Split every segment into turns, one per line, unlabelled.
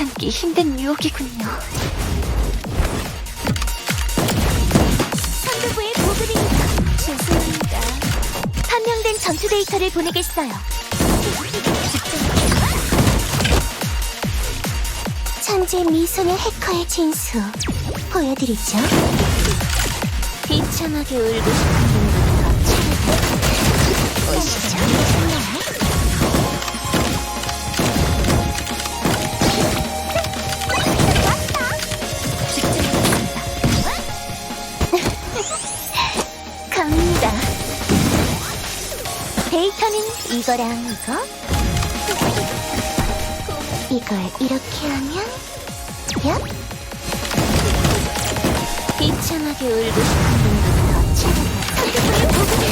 참기 힘든 유혹이군요. 선두부의 보급입니다. 죄송합니다. 판명된 전투 데이터를 보내겠어요. 천재 미소녀 해커의 진수 보여드리죠. 비참하게 울고 싶은 차례로 오시죠. 데이터는 이거랑 이거. 이걸 이렇게 하면, 야? 비참하게 울고 싶은 분들은 더 차례로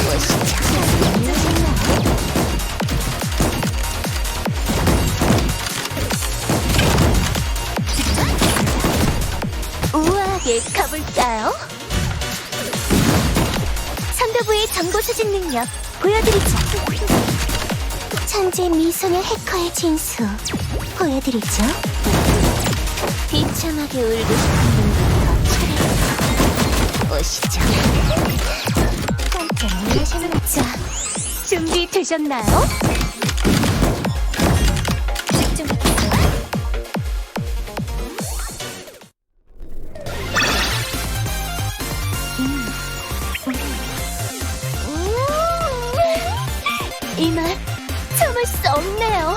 보시죠. 우아하게 가볼까요? 선도부의 정보 수집 능력 보여드리죠. 천재 미소녀 해커의 진수 보여드리죠. 비참하게 울고 싶은 분들은 더 차례로 오시죠. 깜짝 자, 준비되셨나요? 이 맛 참을 수 없네요.